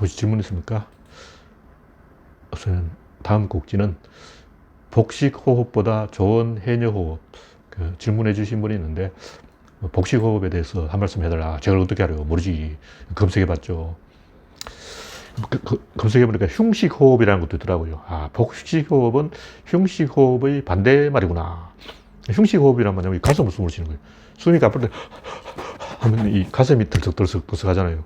혹시 질문 있습니까? 우선 다음 곡지는 복식 호흡보다 좋은 해녀 호흡. 그 질문해 주신 분이 있는데 뭐 복식 호흡에 대해서 한 말씀 해달라. 제가 어떻게 알아요? 모르지. 검색해 봤죠. 그, 그, 검색해보니까 흉식 호흡이라는 것도 있더라고요. 아, 복식 호흡은 흉식 호흡의 반대 말이구나. 흉식 호흡이란 이 가슴으로 숨을 쉬는 거예요. 숨이 가쁠 때 하면 이 가슴이 들썩들썩 들썩 하잖아요.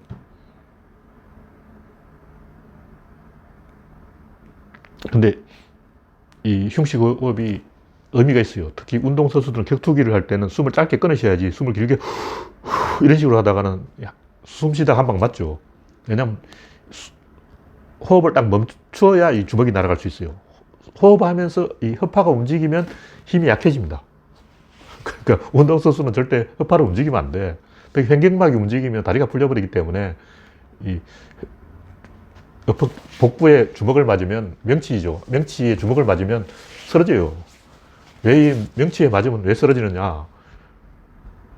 근데 이 흉식 호흡이 의미가 있어요. 특히 운동선수들은 격투기를 할 때는 숨을 짧게 끊으셔야지 숨을 길게 이런 식으로 하다가는 숨 쉬다가 한방 맞죠. 왜냐면 호흡을 딱 멈춰야 이 주먹이 날아갈 수 있어요. 호흡하면서 이 허파가 움직이면 힘이 약해집니다. 그러니까 운동선수는 절대 허파를 움직이면 안 돼. 특히 횡격막이 움직이면 다리가 풀려버리기 때문에 이 복부에 주먹을 맞으면 명치죠. 명치에 주먹을 맞으면 쓰러져요. 왜 명치에 맞으면 왜 쓰러지느냐?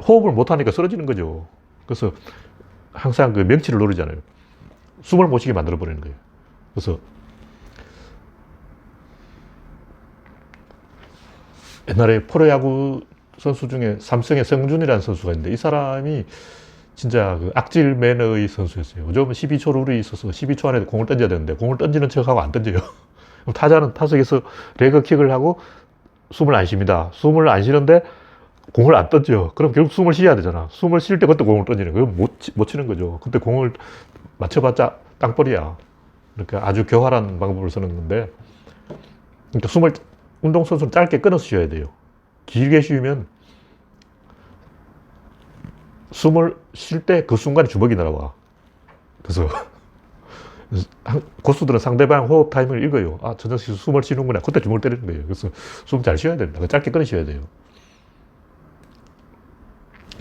호흡을 못하니까 쓰러지는 거죠. 그래서 항상 그 명치를 누르잖아요. 숨을 못 쉬게 만들어 버리는 거예요. 그래서 옛날에 프로야구 선수 중에 삼성의 성준이라는 선수가 있는데 이 사람이 진짜 그 악질 매너의 선수였어요. 요즘은 12초 룰이 있어서 12초 안에 공을 던져야 되는데 공을 던지는 척하고 안 던져요. 타자는 타석에서 레그킥을 하고 숨을 안 쉽니다. 숨을 안 쉬는데 공을 안 던져. 그럼 결국 숨을 쉬어야 되잖아. 숨을 쉴 때 그때 공을 던지는 거예요. 못, 못 치는 거죠. 그때 공을 맞춰봤자 땅벌이야. 그러니까 아주 교활한 방법을 쓰는 건데, 그러니까 숨을 운동선수는 짧게 끊어서 쉬어야 돼요. 길게 쉬면 숨을 쉴 때 그 순간에 주먹이 날아와. 그래서 고수들은 상대방 호흡 타이밍을 읽어요. 아, 저 녀석이 숨을 쉬는구나. 그때 주먹을 때리는 거예요. 그래서 숨 잘 쉬어야 됩니다. 짧게 끊으셔야 돼요.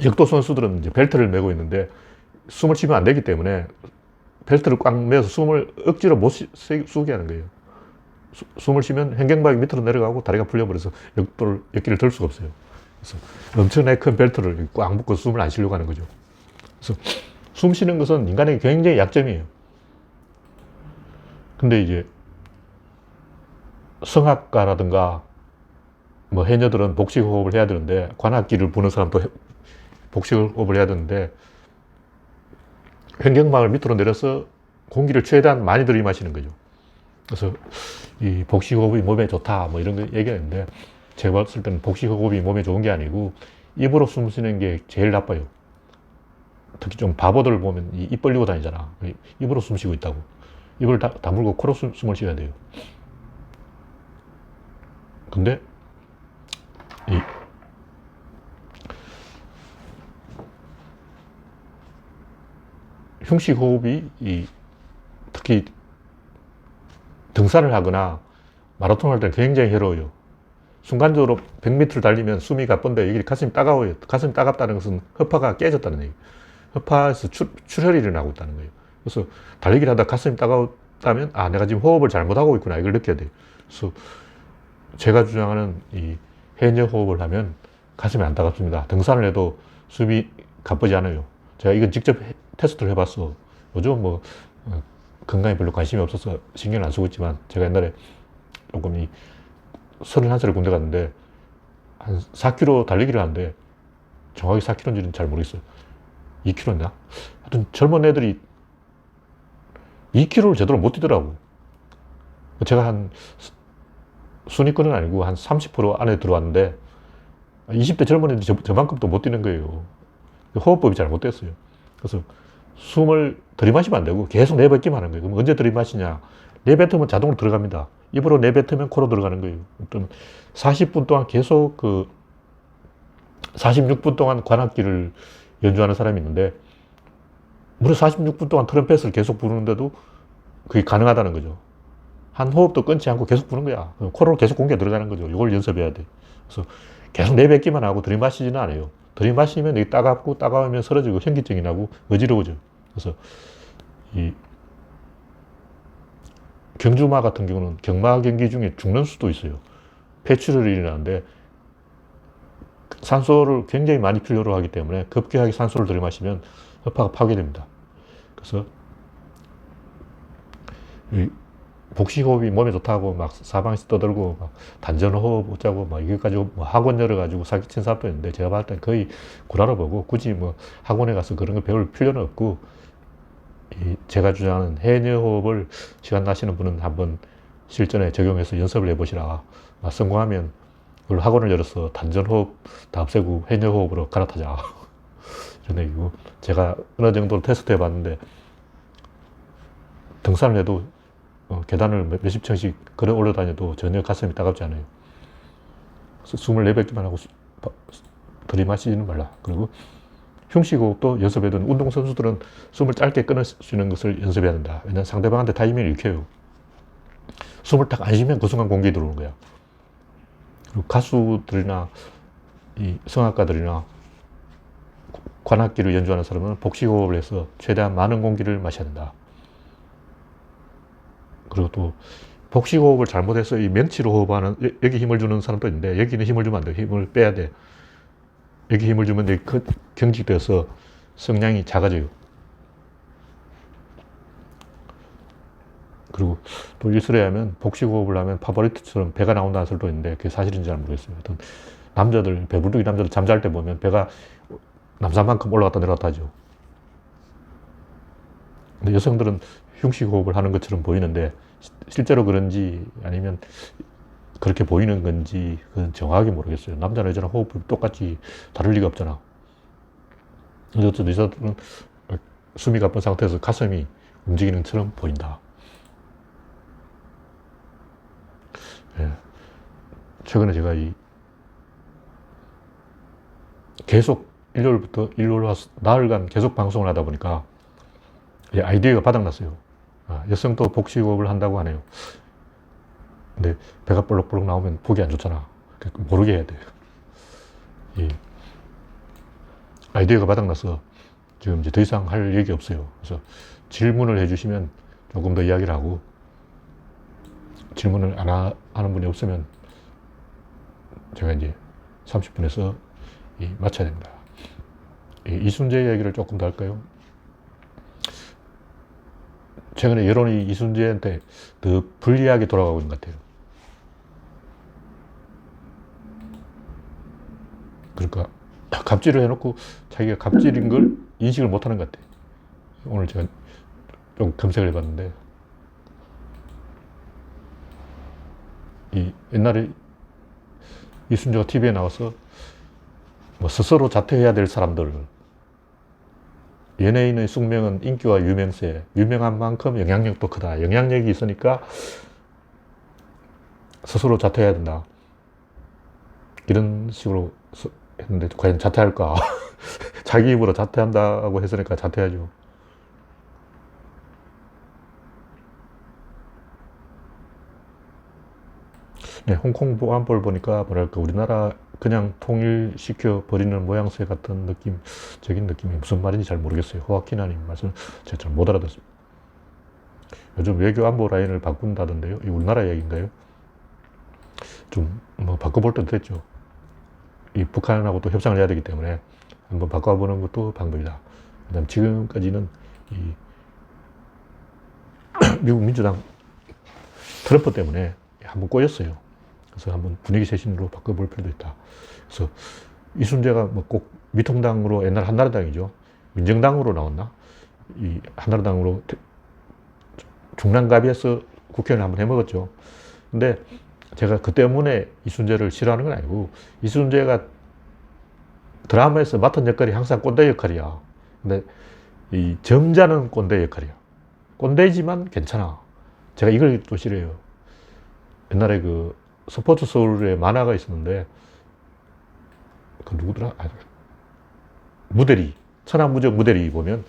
역도 선수들은 이제 벨트를 메고 있는데 숨을 쉬면 안 되기 때문에 벨트를 꽉 매서 숨을 억지로 못 쉬, 게 하는 거예요. 수, 숨을 쉬면 횡격막이 밑으로 내려가고 다리가 풀려버려서 역도를, 역기를 들 수가 없어요. 그래서 엄청나게 큰 벨트를 꽉 묶고 숨을 안 쉬려고 하는 거죠. 그래서 숨 쉬는 것은 인간에게 굉장히 약점이에요. 근데 이제 성악가라든가 뭐 해녀들은 복식 호흡을 해야 되는데 관악기를 부는 사람도 복식 호흡을 해야 되는데 횡격막을 밑으로 내려서 공기를 최대한 많이 들이마시는 거죠. 그래서 이 복식 호흡이 몸에 좋다 뭐 이런 거 얘기하는데 제가 봤을 때는 복식 호흡이 몸에 좋은 게 아니고 입으로 숨 쉬는 게 제일 나빠요. 특히 좀 바보들 보면 입 벌리고 다니잖아. 입으로 숨 쉬고 있다고. 입을 다, 다물고 코로 숨, 숨을 쉬어야 돼요. 근데 이 흉식 호흡이 이 특히 등산을 하거나 마라톤 할 때 굉장히 해로워요. 순간적으로 100m를 달리면 숨이 가쁜데 이게 가슴이 따가워요. 가슴이 따갑다는 것은 허파가 깨졌다는 얘기. 허파에서 출, 출혈이 일어나고 있다는 거예요. 그래서 달리기를 하다 가슴이 따가웠다면 아 내가 지금 호흡을 잘못하고 있구나 이걸 느껴야 돼요. 그래서 제가 주장하는 이 해녀 호흡을 하면 가슴이 안 따갑습니다. 등산을 해도 숨이 가쁘지 않아요. 제가 이건 직접 테스트를 해봤어. 요즘 뭐 어, 건강에 별로 관심이 없어서 신경을 안 쓰고 있지만 제가 옛날에 조금 이 31살에 군대 갔는데 한 4km 달리기를 하는데 정확히 4km인지는 잘 모르겠어요. 2km였나? 하여튼 젊은 애들이 2km를 제대로 못 뛰더라고. 제가 한 순위권은 아니고 한 30% 안에 들어왔는데 20대 젊은 애들이 저, 저만큼도 못 뛰는 거예요. 호흡법이 잘못 됐어요. 그래서 숨을 들이마시면 안 되고 계속 내뱉기만 하는 거예요. 그럼 언제 들이마시냐? 내뱉으면 자동으로 들어갑니다. 입으로 내뱉으면 코로 들어가는 거예요. 어떤 40분 동안 계속 그 46분 동안 관악기를 연주하는 사람이 있는데 무려 46분 동안 트럼펫을 계속 부르는데도 그게 가능하다는 거죠. 한 호흡도 끊지 않고 계속 부는 거야. 코로 계속 공기가 들어가는 거죠. 이걸 연습해야 돼. 그래서 계속 내뱉기만 하고 들이마시지는 않아요. 들이마시면 이게 따갑고 따가우면 쓰러지고 현기증이 나고 어지러워져. 그래서 이 경주마 같은 경우는 경마 경기 중에 죽는 수도 있어요. 폐출혈이 일어나는데 산소를 굉장히 많이 필요로 하기 때문에 급격하게 산소를 들이마시면 허파가 파괴됩니다. 그래서 이 복식호흡이 몸에 좋다고 막 사방에서 떠들고 막 단전호흡 어쩌고 막 이게 가지고 뭐 학원 열어가지고 사기친 사람도 있는데 제가 봤을 땐 거의 구라로 보고 굳이 뭐 학원에 가서 그런 걸 배울 필요는 없고 이 제가 주장하는 해녀 호흡을 시간 나시는 분은 한번 실전에 적용해서 연습을 해보시라. 막 성공하면 그걸 학원을 열어서 단전호흡 다 없애고 해녀호흡으로 갈아타자. 이런 얘기고 제가 어느 정도 테스트 해봤는데 등산을 해도 어, 계단을 몇- 몇십 층씩 걸어 올라다녀도 전혀 가슴이 따갑지 않아요. 숨을 내뱉기만 하고 들이마시지는 말라. 그리고 흉식호흡도 연습해둔 운동선수들은 숨을 짧게 끊을 수 있는 것을 연습해야 된다. 왜냐하면 상대방한테 타이밍을 익혀요. 숨을 딱 안 쉬면 그 순간 공기 들어오는 거야. 그리고 가수들이나 이 성악가들이나 관악기를 연주하는 사람은 복식호흡을 해서 최대한 많은 공기를 마셔야 된다. 그리고 또 복식호흡을 잘못해서 이 명치로 호흡하는 여- 여기 힘을 주는 사람도 있는데 여기는 힘을 주면 안 돼. 힘을 빼야 돼. 여기 힘을 주면 여기 그 경직돼서 성량이 작아져요. 그리고 또 일설에 하면 복식호흡을 하면 파버리트처럼 배가 나온다는 설도 있는데 그게 사실인지 잘 모르겠어요. 하여튼 남자들, 배불뚝이 남자들 잠잘 때 보면 배가 남산만큼 올라갔다 내려갔다 하죠. 근데 여성들은 흉식 호흡을 하는 것처럼 보이는데 시- 실제로 그런지 아니면 그렇게 보이는 건지 그건 정확하게 모르겠어요. 남자나 여자나 호흡이 똑같이 다를 리가 없잖아. 어쨌든 여자들은 숨이 가쁜 상태에서 가슴이 움직이는 것처럼 보인다. 예. 최근에 제가 이 계속 일요일부터 일요일 와서 나흘간 계속 방송을 하다 보니까 이 아이디어가 바닥났어요. 아, 여성도 복식호흡을 한다고 하네요. 근데 배가 볼록볼록 나오면 보기 안 좋잖아. 그러니까 모르게 해야 돼요. 이 아이디어가 바닥나서 지금 이제 더 이상 할 얘기 없어요. 그래서 질문을 해주시면 조금 더 이야기를 하고 질문을 안 하, 는 분이 없으면 제가 이제 30분에서 이 마쳐야 됩니다. 이 이순재 이야기를 조금 더 할까요? 최근에 여론이 이순재한테 더 불리하게 돌아가고 있는 것 같아요. 그러니까 갑질을 해놓고 자기가 갑질인 걸 인식을 못하는 것 같아요. 오늘 제가 좀 검색을 해봤는데. 이 옛날에 이순재가 TV에 나와서 뭐 스스로 자퇴해야 될 사람들. 연예인의 숙명은 인기와 유명세 유명한 만큼 영향력도 크다. 영향력이 있으니까 스스로 자퇴해야 된다. 이런 식으로 서- 했는데 과연 자퇴할까 자기 입으로 자퇴한다고 했으니까 자퇴하죠 네, 홍콩 보안법을 보니까 뭐랄까 우리나라 그냥 통일시켜 버리는 모양새 같은 느낌적인 느낌이 무슨 말인지 잘 모르겠어요. 호아키나님 말씀 제가 잘 못 알아듣습니다. 요즘 외교 안보 라인을 바꾼다던데요. 이 우리나라 얘기인가요? 좀 뭐 바꿔볼 때도 됐죠. 이 북한하고 또 협상을 해야 되기 때문에 한번 바꿔보는 것도 방법이다. 그다음 지금까지는 이 미국 민주당 트럼프 때문에 한번 꼬였어요. 그래서 한번 분위기 쇄신으로 바꿔볼 필요도 있다. 그래서 이순재가 뭐 꼭 미통당으로 옛날 한나라당이죠. 민정당으로 나왔나? 이 한나라당으로 대- 중랑갑에서 국회의원 한번 해먹었죠. 근데 제가 그 때문에 이순재를 싫어하는 건 아니고 이순재가 드라마에서 맡은 역할이 항상 꼰대 역할이야. 근데 이 점잖은 꼰대 역할이야. 꼰대지만 괜찮아. 제가 이걸 또 싫어해요. 옛날에 그 스포츠 서울에 만화가 있었는데 그 누구더라? 아, 무대리 천하무적 무대리 보면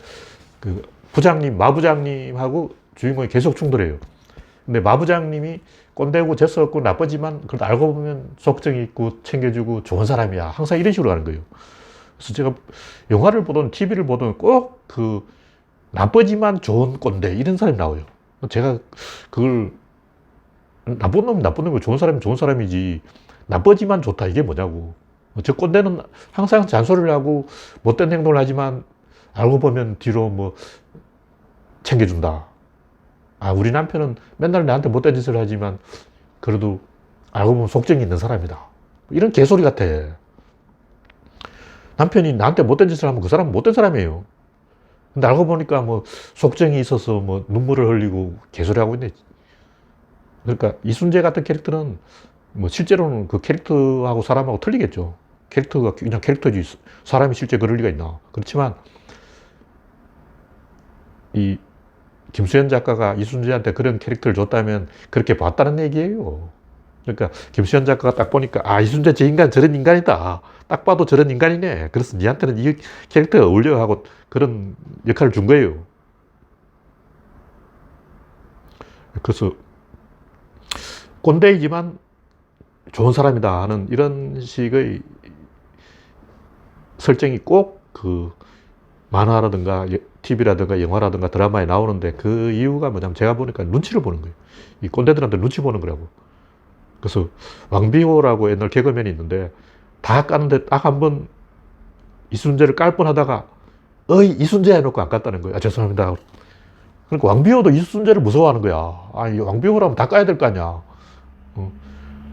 그 부장님 마부장님하고 주인공이 계속 충돌해요. 근데 마 부장님이 꼰대고 재수없고 나쁘지만 그래도 알고 보면 속정이 있고 챙겨주고 좋은 사람이야. 항상 이런 식으로 가는 거예요. 그래서 제가 영화를 보든 TV를 보든 꼭 그 나쁘지만 좋은 꼰대 이런 사람이 나와요. 제가 그걸 나쁜 놈 나쁜 놈이고 좋은 사람이 좋은 사람이지 나쁘지만 좋다 이게 뭐냐고 저 꼰대는 항상 잔소리를 하고 못된 행동을 하지만 알고 보면 뒤로 뭐 챙겨준다 아, 우리 남편은 맨날 나한테 못된 짓을 하지만 그래도 알고 보면 속정이 있는 사람이다. 이런 개소리 같아. 남편이 나한테 못된 짓을 하면 그 사람은 못된 사람이에요. 근데 알고 보니까 뭐 속정이 있어서 뭐 눈물을 흘리고 개소리 하고 있네. 그러니까 이순재 같은 캐릭터는 뭐 실제로는 그 캐릭터하고 사람하고 틀리겠죠. 캐릭터가 그냥 캐릭터지 사람이 실제 그럴 리가 있나. 그렇지만 이 김수현 작가가 이순재한테 그런 캐릭터를 줬다면 그렇게 봤다는 얘기예요. 그러니까 김수현 작가가 딱 보니까 아 이순재 저 인간 저런 인간이다. 딱 봐도 저런 인간이네. 그래서 니한테는 이 캐릭터가 어울려 하고 그런 역할을 준 거예요. 그래서 꼰대이지만 좋은 사람이다 하는 이런 식의 설정이 꼭 그 만화라든가 TV라든가 영화라든가 드라마에 나오는데 그 이유가 뭐냐면 제가 보니까 눈치를 보는 거예요. 이 꼰대들한테 눈치 보는 거라고. 그래서 왕비호라고 옛날 개그맨이 있는데 다 까는데 딱 한 번 이순재를 깔 뻔하다가 어이 이순재 해놓고 안 깠다는 거예요. 아 죄송합니다. 그러니까 왕비호도 이순재를 무서워하는 거야. 아니 왕비호라면 다 까야 될 거 아니야. 어.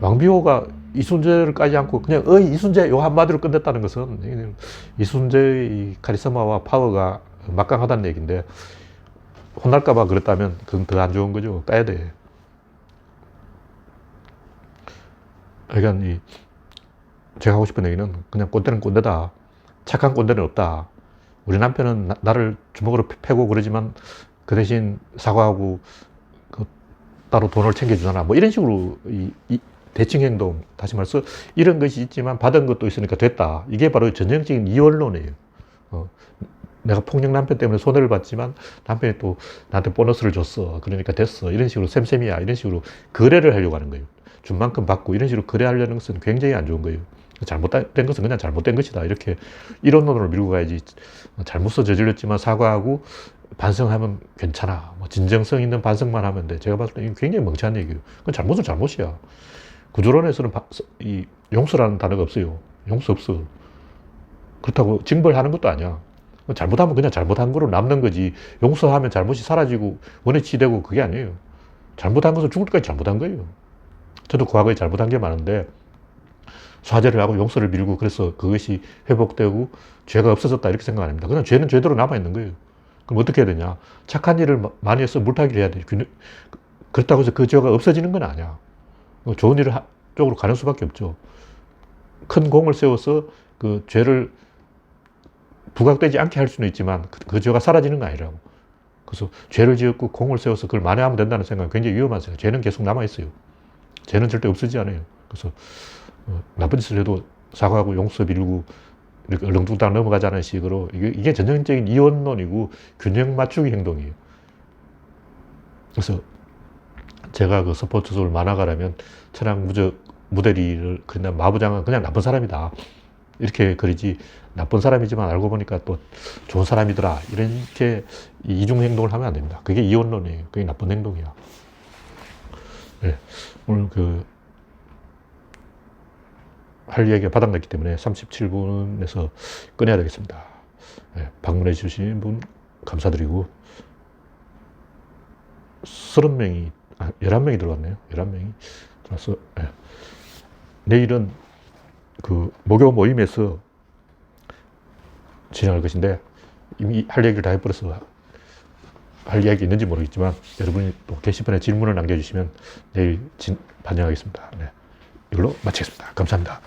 왕비호가 이순재를 까지 않고 그냥 어이 이순재 요 한마디로 끝냈다는 것은 이순재의 카리스마와 파워가 막강하다는 얘기인데 혼날까봐 그랬다면 그건 더 안 좋은 거죠. 까야 돼. 그러니까 이 제가 하고 싶은 얘기는 그냥 꼰대는 꼰대다. 착한 꼰대는 없다. 우리 남편은 나, 를 주먹으로 패고 그러지만 그 대신 사과하고 그 따로 돈을 챙겨주잖아. 뭐 이런 식으로 이, 이 대칭 행동, 다시 말해서 이런 것이 있지만 받은 것도 있으니까 됐다. 이게 바로 전형적인 이원론이에요. 어, 내가 폭력 남편 때문에 손해를 봤지만 남편이 또 나한테 보너스를 줬어. 그러니까 됐어. 이런 식으로 쌤쌤이야. 이런 식으로 거래를 하려고 하는 거예요. 준 만큼 받고 이런 식으로 거래하려는 것은 굉장히 안 좋은 거예요. 잘못된 것은 그냥 잘못된 것이다. 이렇게 이론론으로 밀고 가야지. 잘못서 저질렀지만 사과하고 반성하면 괜찮아. 뭐 진정성 있는 반성만 하면 돼. 제가 봤을 때 굉장히 멍청한 얘기예요. 그건 잘못은 잘못이야. 구조론에서는 바, 이 용서라는 단어가 없어요. 용서 없어. 그렇다고 징벌하는 것도 아니야. 잘못하면 그냥 잘못한 거로 남는 거지. 용서하면 잘못이 사라지고 원해치 되고 그게 아니에요. 잘못한 것은 죽을 때까지 잘못한 거예요. 저도 과거에 잘못한 게 많은데 사죄를 하고 용서를 빌고 그래서 그것이 회복되고 죄가 없어졌다 이렇게 생각 안 합니다. 그냥 죄는 죄대로 남아있는 거예요. 그럼 어떻게 해야 되냐. 착한 일을 많이 해서 물타기를 해야 돼. 그렇다고 해서 그 죄가 없어지는 건 아니야. 좋은 일을 쪽으로 가는 수밖에 없죠. 큰 공을 세워서 그 죄를 부각되지 않게 할 수는 있지만 그, 그 죄가 사라지는 거 아니라고. 그래서 죄를 지었고 공을 세워서 그걸 만회하면 된다는 생각은 굉장히 위험한 생각. 죄는 계속 남아있어요. 죄는 절대 없어지지 않아요. 그래서 어, 나쁜 짓을 해도 사과하고 용서 빌고 이렇게 얼렁뚱땅 넘어가자는 식으로 이게, 이게 전형적인 이원론이고 균형 맞추기 행동이에요. 그래서 제가 그 스포츠 소울 만화가라면 천황 무적 무대리를 그냥 마부장은 그냥 나쁜 사람이다. 이렇게 그리지 나쁜 사람이지만 알고 보니까 또 좋은 사람이더라. 이렇게 이중 행동을 하면 안 됩니다. 그게 이원론이에요. 그게 나쁜 행동이야. 네. 오늘 그 할 이야기가 바닥났기 때문에 37분에서 끊어야 되겠습니다. 네. 방문해 주신 분 감사드리고 30명이 아, 11명이 들어왔네요. 11명이 들어와서 네. 내일은 그 목요 모임에서 진행할 것인데 이미 할 얘기를 다 해버려서 할 이야기 있는지 모르겠지만 여러분이 또 게시판에 질문을 남겨주시면 내일 진, 반영하겠습니다. 네. 이걸로 마치겠습니다. 감사합니다.